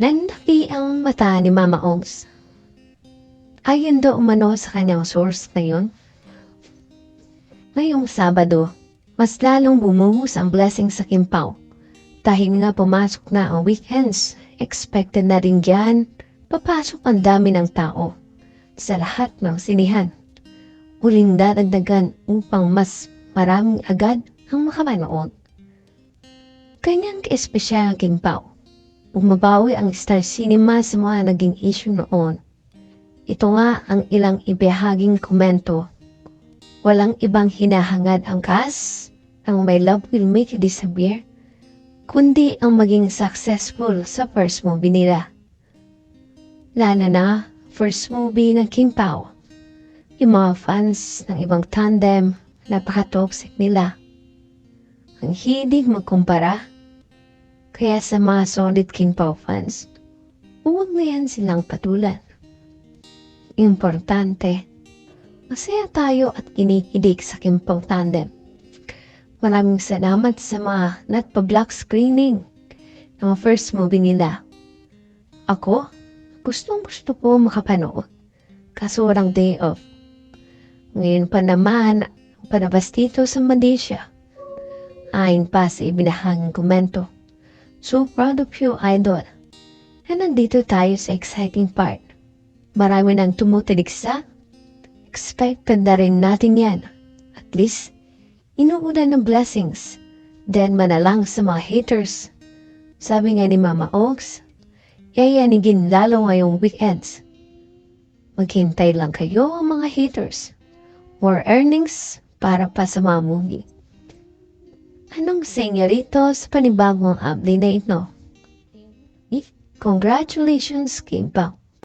Nandaki ang mata ni Mama Ogs. Ayon daw umano sa kanyang source ngayon. Ngayong Sabado, mas lalong bumuhos ang blessing sa Kimpaw. Dahil nga pumasok na ang weekends, expected na rin dyan, papasok ang dami ng tao sa lahat ng sinihan. Huling dadagdagan upang mas maraming agad ang makamanood. Kanyang espesyal ang Kimpaw. Bumabawi ang Star Cinema sa mga naging issue noon. Ito nga ang ilang ibahaging komento. Walang ibang hinahangad ang cast, ang My Love Will Make You Disappear, kundi ang maging successful sa first movie nila. Lalo na, first movie ng Kim Pao. Yung mga fans ng ibang tandem, napaka-toxic nila. Ang hilig magkumpara. Kaya sa mga solid King Pao fans, huwag na yan silang patulan. Importante, masaya tayo at kinikilig sa Kim Pao tandem. Maraming salamat sa mga not pa-block screening ng first movie nila. Ako, gustong gusto ko makapanood. Kaso walang day off. Ngayon pa naman, panabas dito sa Malaysia. Ayon pa sa ibinahanging komento. So proud of you, idol. Na nandito tayo sa exciting part. Marami nang tumutuligsa. Expected na rin natin yan. At least, inuuna ng blessings. Then manalang sa mga haters. Sabi nga ni Mama Oaks, yayanigin lalo ngayong weekends. Maghintay lang kayo mga haters. More earnings para pa sa mga movie. Anong senyorito sa panibagong update na ito? Eh, Congratulations, Kim Pao.